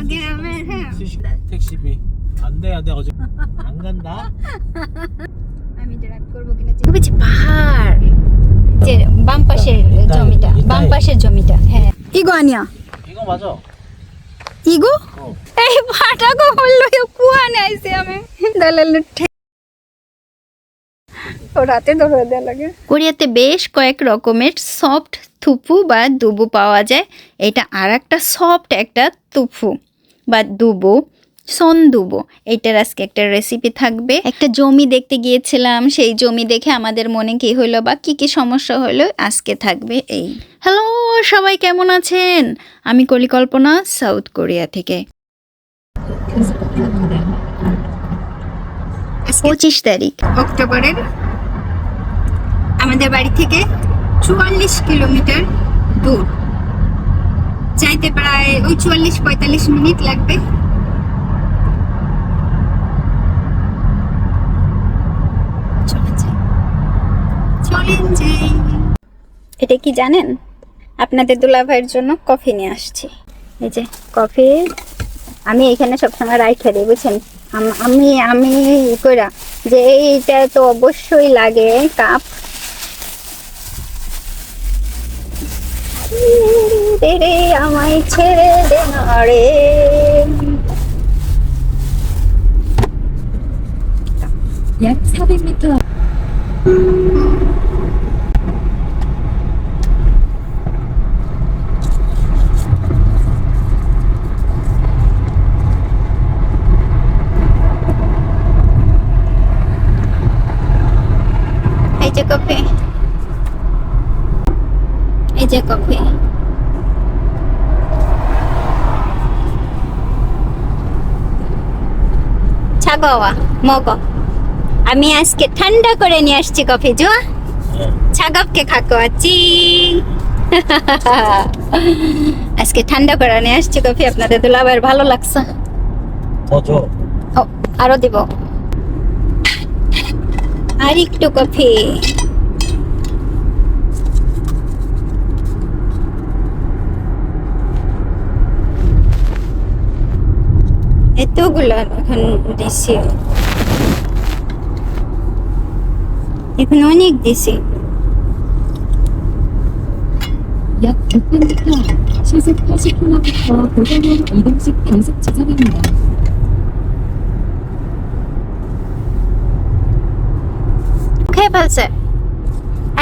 가게 하면 해요. 수시 택시비 안 돼, 안 돼. 어제 안 간다. আমি ড্রাইভ করবো কিনা খুবই পাহাড় যে বাম পাশের এটাই, জমিটা এটাই। বাম পাশের জমিটা হ্যাঁ 이거 아니야 이거 맞아. 이거? 어. এই ভাটাকে হলো কুয়া নাইছে আমি দালাল ও রাতে দৌড়ে দেওয়া লাগে কোরিয়াতে বেশ কয়েক রকমের সফট থুপু বা দুবু পাওয়া যায় এটা আর একটা সফট একটা তুফু বা দুবো, সন দুবো এইটার আজকে একটা রেসিপি থাকবে। একটা জমি দেখতে গিয়েছিলাম, সেই জমি দেখে আমাদের মনে কি হলো বা কি কি সমস্যা হলো আজকে থাকবে এই। হ্যালো সবাই কেমন আছেন? আমি কলিকল্পনা সাউথ কোরিয়া থেকে। পঁচিশ তারিখ। অক্টোবরের আমাদের বাড়ি থেকে চুয়াল্লিশ কিলোমিটার দূর। যাইতে প্রায় ওই চুয়াল্লিশ পঁয়তাল্লিশ মিনিট লাগবে। এটা কি জানেন? আপনাদের দুলাভাইয়ের জন্য কফি নিয়ে আসছি। এই যে কফি, আমি এখানে সবসময় রাইখে দিই, বুঝছেন? আম- আমি কইরা যে এইটা তো অবশ্যই লাগে, কাপ। রে রে আমায় ছেড়ে দে না রে। 약 400m এই যে কফি। এই যে কফি। ছাগোয়া মগো আমি আজকে ঠান্ডা করে নিয়ে আসছি কফি জুয়া। ছাগবকে খাকোয়াচ্ছি। আজকে ঠান্ডা করে নিয়ে আসছি কফি আপনাদের দুলাবের ভালো লাগছে। আরও দিব। আর একটু কফি। এতগুলো এখন দিছি এখন অনেক দিছি 약 600m 시속 80km 고정형 이동식 단속 지점입니다. খেয়ে ফেলছে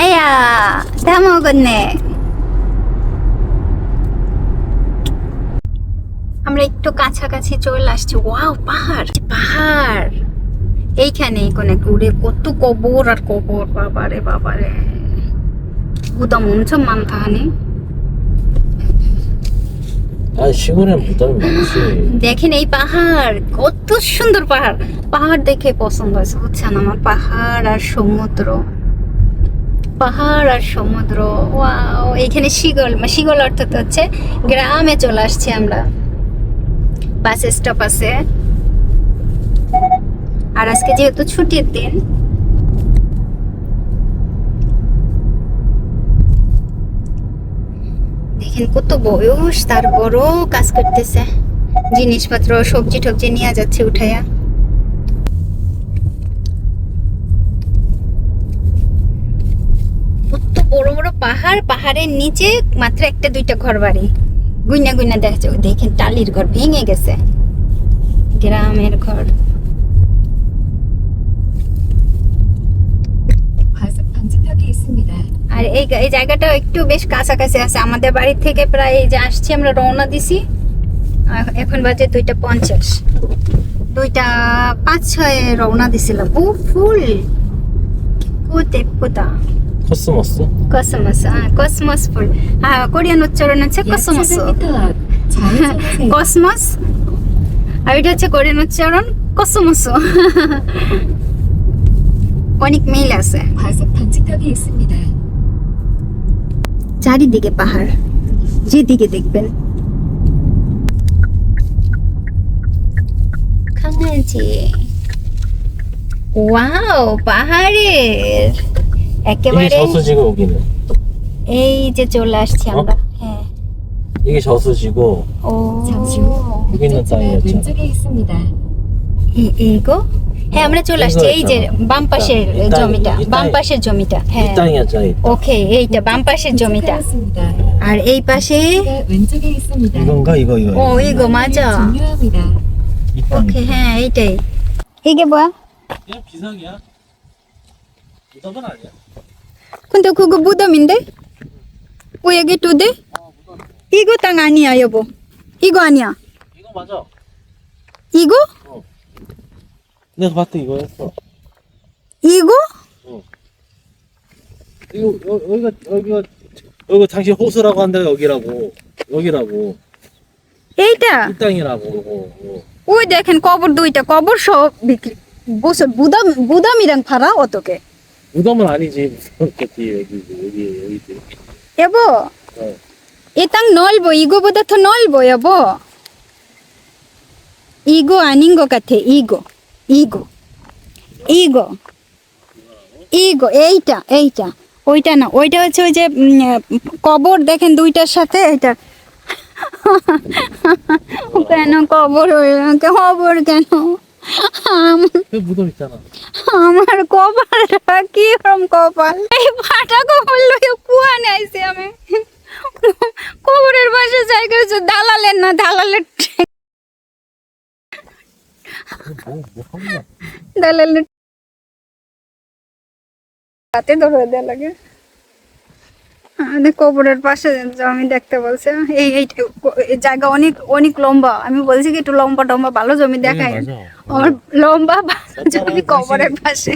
আয়া দামও গন্নে আমরা একটু কাছাকাছি চলে আসছি। ওয়াও পাহাড়। পাহাড়। এইখানে কোনে ঘুরে কত কবর আর কবর বাবারে বাবারে। গুদাম हुन्छ মান দেখেন এই পাহাড় কত সুন্দর পাহাড়। পাহাড় দেখে পছন্দ হয়েছে বুঝছেন? আমার পাহাড় আর সমুদ্র। পাহাড় আর সমুদ্র ওয়াও। এখানে শিগল শিগল অর্থাৎ হচ্ছে গ্রামে চলে আসছি আমরা। বাস স্টপ আছে। আর আজকে যেহেতু ছুটির দিন, দেখেন কত বয়স তার বড় কাজ করতেছে। জিনিসপত্র, সবজি টবজি নিয়ে যাচ্ছে উঠাইয়া। কত বড় বড় পাহাড়, পাহাড়ের নিচে মাত্র একটা দুইটা ঘর বাড়ি গুইনা গুইনা দেখা দেখেন টালির ঘর ভেঙে গেছে। গ্রামের ঘর। আর এই এই জায়গাটা একটু বেশ কাছাকাছি আছে। আমাদের বাড়ি থেকে প্রায় এই যে আসছি, আমরা রওনা দিছি। এখন বাজে দুইটা পঞ্চাশ। দুইটা পাঁচ ছয় রওনা দিছিলাম। ও ফুল! কোতে কোতা। 코스모스? কসমস হ্যাঁ কসমস ফুল হ্যাঁ কোরিয়ান উচ্চারণ হচ্ছে 약 কসমস 700m 앞 좌회전하세요. কসমস আর এটা হচ্ছে কোরিয়ান উচ্চারণ কসমস অনেক মিল আছে 과속 방지턱이 있습니다. চারিদিকে পাহাড় যেদিকে দেখবেন 강아지 ওয়াও পাহাড়ের 이게 একেবারে 저수지고 여기는. এই যে চলে আসছি আমরা হ্যাঁ 이게 저수지고 ও 잠시 후 여기 있는 목적지가 땅이었죠. 왼쪽에 있습니다. ই- 이거 হ্যাঁ আমরা চলে আসছি এই যে বাম পাশের 이 땅, জমিটা 이 বাম 땅이- পাশের জমিটা 이 হ্যাঁ 땅이었잖아. 이 땅. ওকে এইটা বাম পাশের জমিটা 도착하였습니다. আর এই পাশে 목적지가 왼쪽에 있습니다. 이건가 이거 이거. ও 이거 맞아 종료합니다. 이 땅. ওকে হ্যাঁ এইটাই 이게 뭐야? 그냥 비상이야. 무덤은 아니야. 근데 그거 무덤인데? 왜 여기 두 대? 이거 땅 아니야 여보 이거 아니야 이거 맞아. 이거? 내가 봤을 때 이거였어. 이거? 이거 여, 여기가 여기가 여기 당신 호수라고 한 데가 여기라고 여기라고 এইটা 이 땅이라고 이거, 이거. ওই দেখেন কবর দুইটা কবর সব বিক্রি বসে বুদাম বুদামিরাং ভাড়া অতকে 무덤은 아니지 무덤 겠지 여기 여기 여기 여보 어. 이땅 넓어 이거보다 더 넓어 여보 이거 아닌 것 같아 이거 이거 이거 이거 এইটা এইটা ওইটা না ওইটা হচ্ছে ওই যে উম, কবর দেখেন দুইটার সাথে এটা কেন কবর হইল? কবর কেন আম- 그 무덤 있잖아 আমার কপালটা কি রকম কপাল? এই ফাটা কপাল লয়ে কুয়া নাইছি আমি। কবরের পাশে যাই হচ্ছে দালালের না দালালের দালালের হাতে ধরে দেওয়া লাগে। আমাদের কবরের পাশে জমি দেখতে বলছে এই এই জায়গা অনেক অনেক লম্বা। আমি বলছি কি একটু লম্বা টম্বা ভালো জমি দেখাই আমার লম্বা জমি কবরের পাশে।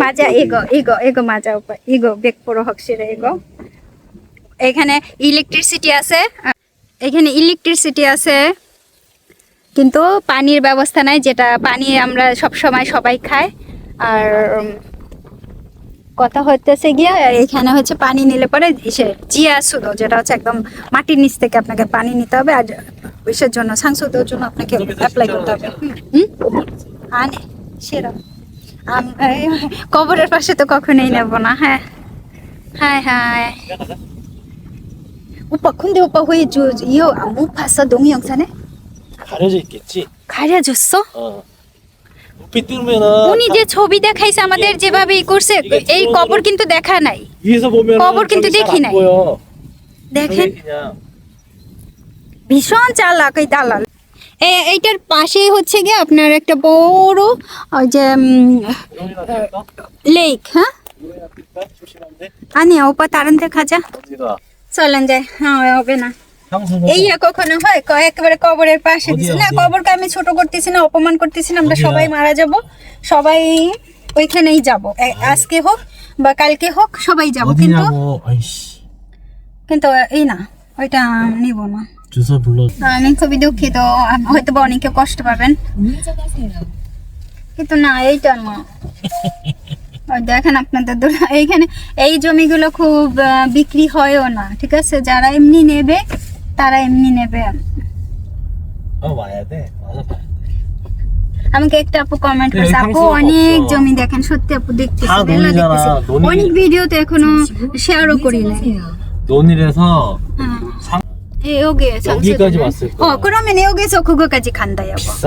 মাজা এগো এগো এগো মাজা উপায় এগো বেগ পড়ো হকসিরে এগো। এখানে ইলেকট্রিসিটি আছে। এখানে ইলেকট্রিসিটি আছে। কিন্তু পানির ব্যবস্থা নাই যেটা পানি আমরা সব সময় সবাই খাই। আর কথা হইতেছে গিয়া এখানে হচ্ছে পানি নিলে পরে সে জিয়া সুদো যেটা হচ্ছে একদম মাটির নিচ থেকে আপনাকে পানি নিতে হবে আর ওইসের জন্য সাংসদের জন্য আপনাকে অ্যাপ্লাই করতে হবে হুম আনে সেরকম আম- এই, কবরের পাশে তো কখনোই নেব না হ্যাঁ হ্যাঁ হ্যাঁ 오빠 근데 오빠 왜 저, 이거 못 봤어 동영상에? 가려져 있겠지 가려졌어? 어 높이 뜨면은 উনি যে ছবি দেখাইছে আমাদের যেভাবে ই করছে এই কবর কিন্তু দেখা নাই। কবর কিন্তু দেখি নাই। দেখেন। ভীষণ চালাক এই দালাল। এইটার পাশে হচ্ছে গিয়ে আপনার একটা বড় ওই যে লেক হ্যাঁ? আনি ওপা তারান্তের খাজা চলেন যায় হ্যাঁ হবে না। এইয়া কখনো হয়? একেবারে কবরের পাশে দিছি। না কবরকে আমি ছোট করতেছি না অপমান করতেছি না আমরা সবাই মারা যাব। সবাই ওইখানেই যাব। আজকে হোক বা কালকে হোক সবাই যাব। কিন্তু কিন্তু এই না ওইটা নিব না। আমি খুবই দুঃখিত। হয়তো বা অনেকে কষ্ট পাবেন। কিন্তু না এইটা না। দেখেন আপনাদের এইখানে এই জমিগুলো খুব বিক্রি হয়ও না ঠিক আছে? যারা এমনি নেবে তারা এমনি নেবে 어 와야 돼 와서 봐야 돼 আমাকে একটা আপু কমেন্ট এই করছে আপু এখানে অনেক অপশন। জমি দেখেন সত্যি আপু দেখতেছি 다 বেলা 논이잖아, দেখতেছি 논이. অনেক ভিডিও তো এখনো শেয়ারও করি নাই 우회전하세요. 논일에서 হ্যাঁ। 상 এই 여기 여기까지 왔을 어 거야 그러면 여기서 그거까지 간다요 비싸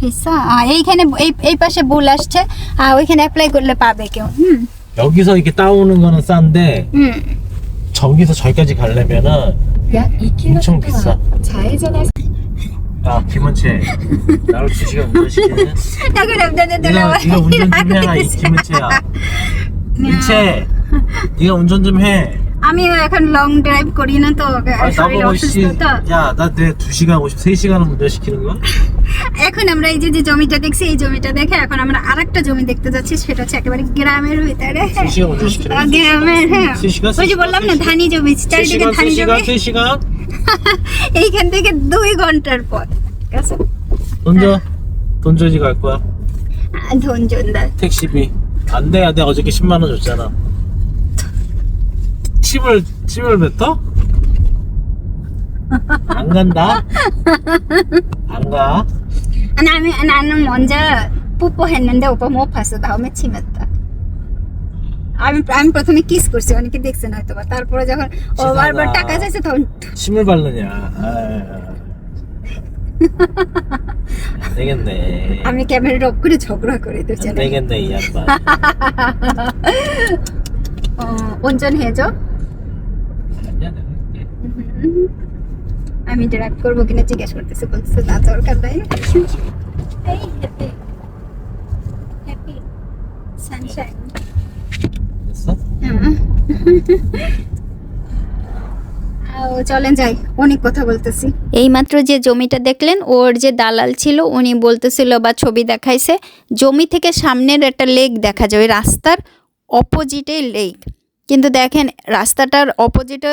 비싸 아 এইখানে এই এই পাশে বুল আসছে আর ওইখানে অ্যাপ্লাই করলে পাবে কেউ হুম 여기서 이렇게 따오는 거는 싼데 হুম 저기서 저기까지 가려면은 약 2km 엄청 비싸. 좌회전하세요. 아 김은채 나를 두 시간 운전시키네. 나그 남자는 네가 네가 운전 좀 해라 김은채야. 민채 네. 네가 운전 좀 해. আমি এখন লং ড্রাইভ করি না তো 아, শরীর 나보고 অসুস্থ 씨, তো 야나 내 두 시간 오십 세 시간을 운전시키는 거야? এখন আমরা এই যে যে জমিটা দেখছি এই জমিটা দেখে এখন আমরা আরেকটা জমি দেখতে যাচ্ছি সেটা হচ্ছে একেবারে গ্রামের ভিতরে 두 시간 운전시키는 আহ, 거야? গ্রামের হ্যাঁ 세 시간 ওই যে বললাম না ধানি জমি 세 চারিদিকে 시간 세 ধানি জমি 시간 세 시간 এইখান থেকে দুই ঘন্টার পর ঠিক আছে 던져 던져지 갈 거야 আর ধনজনদা 택시비 안 돼, 안 돼. 어저께 10만 원 줬잖아. 칩을 칩을 뱉어? 안 간다? 안 가? 나는 나는 먼저 뽀뽀했는데 오빠 못 봤어 다음에 침했다 আমি আমি প্রথমে কিস করছি অনেকে দেখছেন হয়তো বা তারপরে যখন ও সেটা বারবার না। টাকা চাইছে তখন 침을 바르냐 아, 안 되겠네 আমি ক্যামেরা অফ করে ঝগড়া করি তো 안 চলে 되겠네 이 양반 অঞ্জন হেজ 아니야 내가 할게. আমি ড্রাইভ করব কিনা জিজ্ঞেস করতেছি বলতেছে তা দরকার নাই। এই হ্যাপি হ্যাপি সানশাইন 됐어? চলেন যাই অনেক কথা বলতেছি। এইমাত্র যে জমিটা দেখলেন ওর যে দালাল ছিল উনি বলতেছিল বা ছবি দেখাইছে জমি থেকে সামনের একটা লেক দেখা যায় ওই রাস্তার অপোজিটে লেক কিন্তু দেখেন, রাস্তাটার অপোজিটে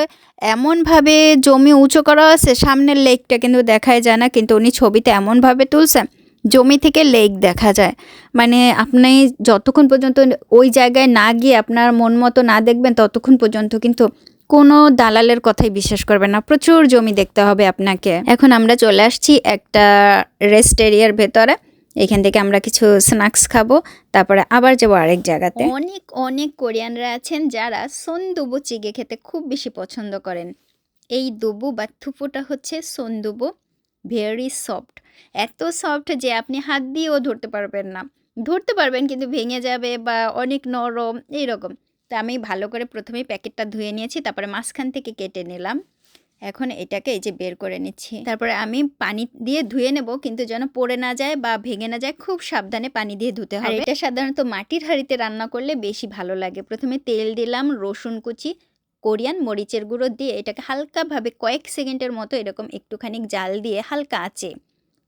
এমনভাবে জমি উঁচু করা আছে, সামনের লেকটা কিন্তু দেখাই যায় না, কিন্তু উনি ছবিতে এমনভাবে তুলছেন, জমি থেকে লেক দেখা যায়। মানে আপনি যতক্ষণ পর্যন্ত ওই জায়গায় না গিয়ে আপনার মন মতো না দেখবেন, ততক্ষণ পর্যন্ত কিন্তু কোনো দালালের কথাই বিশ্বাস করবেন না। প্রচুর জমি দেখতে হবে আপনাকে। এখন আমরা চলে আসছি একটা রেস্ট এরিয়ার ভেতরে। এখান থেকে আমরা কিছু স্ন্যাক্স খাব, তারপরে আবার যাব আরেক জায়গাতে। অনেক অনেক কোরিয়ানরা আছেন যারা সন্দুবু চিগে খেতে খুব বেশি পছন্দ করেন। এই দুবু বা থুপুটা হচ্ছে সন্দুবু ভেরি সফট এত সফট যে আপনি হাত দিয়েও ধরতে পারবেন না। ধরতে পারবেন কিন্তু ভেঙে যাবে বা অনেক নরম, এইরকম। তা আমি ভালো করে প্রথমেই প্যাকেটটা ধুয়ে নিয়েছি, তারপরে মাঝখান থেকে কেটে নিলাম। এখন এটাকে এই যে বের করে নিচ্ছি। তারপরে আমি পানি দিয়ে ধুয়ে নেব কিন্তু যেন পড়ে না যায় বা ভেঙে না যায় খুব সাবধানে পানি দিয়ে ধুতে হবে। এটা সাধারণত মাটির হাঁড়িতে রান্না করলে বেশি ভালো লাগে। প্রথমে তেল দিলাম রসুন কুচি কোরিয়ান মরিচের গুঁড়ো দিয়ে এটাকে হালকাভাবে কয়েক সেকেন্ডের মতো এরকম একটুখানি জাল দিয়ে হালকা আঁচে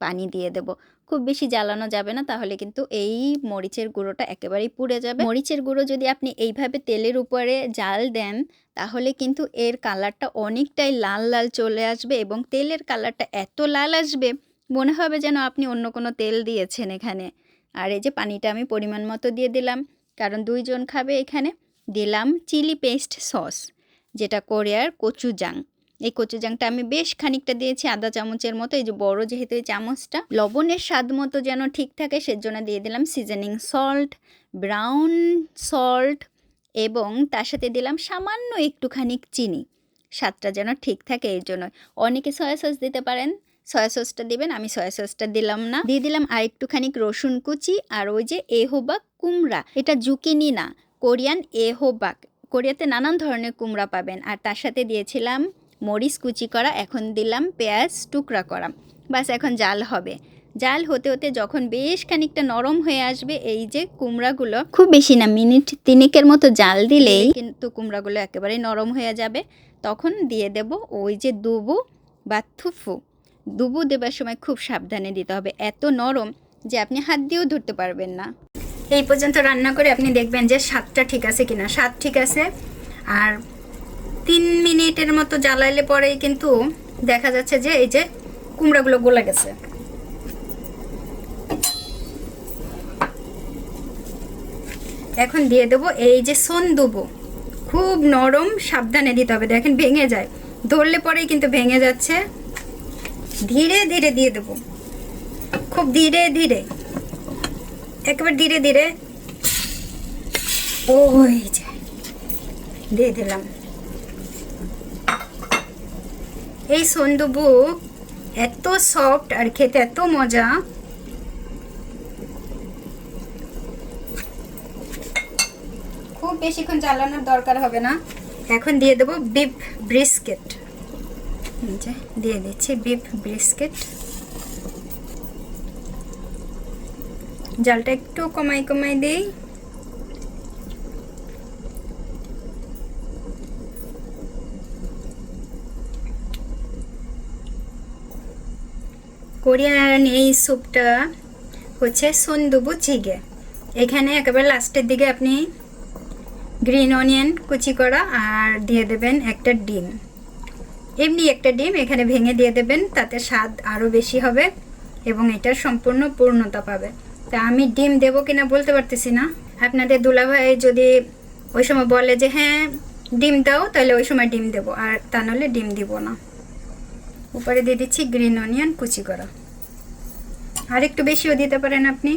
পানি দিয়ে দেব। খুব বেশি জ্বালানো যাবে না, তাহলে কিন্তু এই মরিচের গুঁড়োটা একেবারেই পুড়ে যাবে। মরিচের গুঁড়ো যদি আপনি এইভাবে তেলের উপরে জাল দেন, তাহলে কিন্তু এর কালারটা অনেকটাই লাল লাল চলে আসবে এবং তেলের কালারটা এত লাল আসবে, মনে হবে যেন আপনি অন্য কোনো তেল দিয়েছেন এখানে। আর এই যে পানিটা আমি পরিমাণ মতো দিয়ে দিলাম, কারণ দুইজন খাবে এখানে, দিলাম চিলি পেস্ট সস, যেটা কোরিয়ার কচুজাং। এই কচুজাংটা আমি বেশ খানিকটা দিয়েছি আধা চামচের মতো। এই যে বড় যেহেতু এই চামচটা, লবণের স্বাদ মতো যেন ঠিক থাকে সেজন্য দিয়ে দিলাম সিজনিং সল্ট, ব্রাউন সল্ট এবং তার সাথে দিলাম সামান্য একটুখানি চিনি। স্বাদটা যেন ঠিক থাকে এই জন্য। অনেকে সয়া সস দিতে পারেন সয়া সসটা দিবেন, আমি সয়া সসটা দিলাম না। দিয়ে দিলাম আর একটুখানি রসুন কুচি আর ওই যে এহোবাক কুমড়া। এটা জুকিনি না, কোরিয়ান এহোবাক। কোরিয়াতে নানান ধরনের কুমড়া পাবেন। আর তার সাথে দিয়েছিলাম মরিচ কুচি করা, এখন দিলাম পেঁয়াজ টুকরা করা। বাস, এখন জাল হবে। জাল হতে হতে যখন বেশ খানিকটা নরম হয়ে আসবে, এই যে কুমড়াগুলো, খুব বেশি না, মিনিট তিনেকের মতো জাল দিলেই কিন্তু কুমড়াগুলো একেবারে নরম হয়ে যাবে। তখন দিয়ে দেব ওই যে দুবু বা থুফু। দুবু দেবার সময় খুব সাবধানে দিতে হবে, এত নরম যে আপনি হাত দিয়েও ধরতে পারবেন না। এই পর্যন্ত রান্না করে আপনি দেখবেন যে স্বাদটা ঠিক আছে কিনা। স্বাদ ঠিক আছে, আর তিন মিনিটের মতো জ্বালাইলে পরেই কিন্তু দেখা যাচ্ছে যে এই যে কুমড়াগুলো গলে গেছে। এখন দিয়ে দেবো এই যে সোন দেবো। খুব নরম, সাবধানে দিতে হবে, দেখেন ভেঙে যায়। ধরলে পরেই কিন্তু ভেঙে যাচ্ছে। ধীরে ধীরে দিয়ে দেবো। খুব ধীরে ধীরে। একেবারে ধীরে ধীরে। ওই যে, দিয়ে দিলাম। এই সন্দুবু এত সফট আর খেতে এত মজা। খুব বেশিক্ষণ জ্বালানোর দরকার হবে না। এখন দিয়ে দেবো বিফ ব্রিস্কেট দিয়ে দিচ্ছি বিফ ব্রিস্কেট জালটা একটু কমাই কমাই দিই। কোরিয়ান এই স্যুপটা হচ্ছে সন্দুবু চিগে এখানে একেবারে লাস্টের দিকে আপনি গ্রিন অনিয়ন কুচি করা আর দিয়ে দেবেন একটা ডিম। এমনি একটা ডিম এখানে ভেঙে দিয়ে দেবেন, তাতে স্বাদ আরও বেশি হবে এবং এটার সম্পূর্ণ পূর্ণতা পাবে। তা আমি ডিম দেবো কিনা বলতে পারতেছি না। আপনাদের দুলাভাই যদি ওই সময় বলে যে হ্যাঁ ডিম দাও, তাহলে ওই সময় ডিম দেবো, আর তা নাহলে ডিম দিব না। উপরে দিয়ে দিচ্ছি গ্রিন অনিয়ন, কুচি করা। আর একটু বেশিও দিতে পারেন আপনি।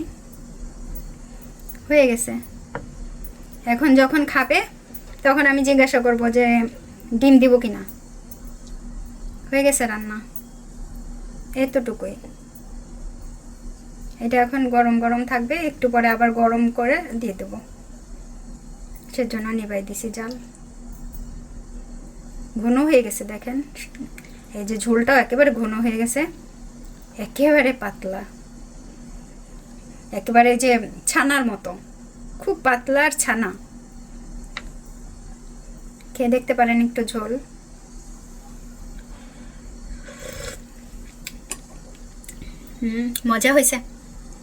হয়ে গেছে। এখন যখন খাবে, তখন আমি জিজ্ঞাসা করব যে ডিম দিব কি না হয়ে গেছে রান্না। এতটুকুই। এটা এখন গরম গরম থাকবে, একটু পরে আবার গরম করে দিয়ে দেবো। সেজন্য নিবাই দিছি জাল। ঘন হয়ে গেছে দেখেন। এই যে ঝোলটাও একেবারে ঘন হয়ে গেছে, একেবারে পাতলা। একেবারে যে ছানার মতো, খুব পাতলা আর ছানা। খেয়ে দেখতে পারেন একটু ঝোল। হুম, মজা হয়েছে।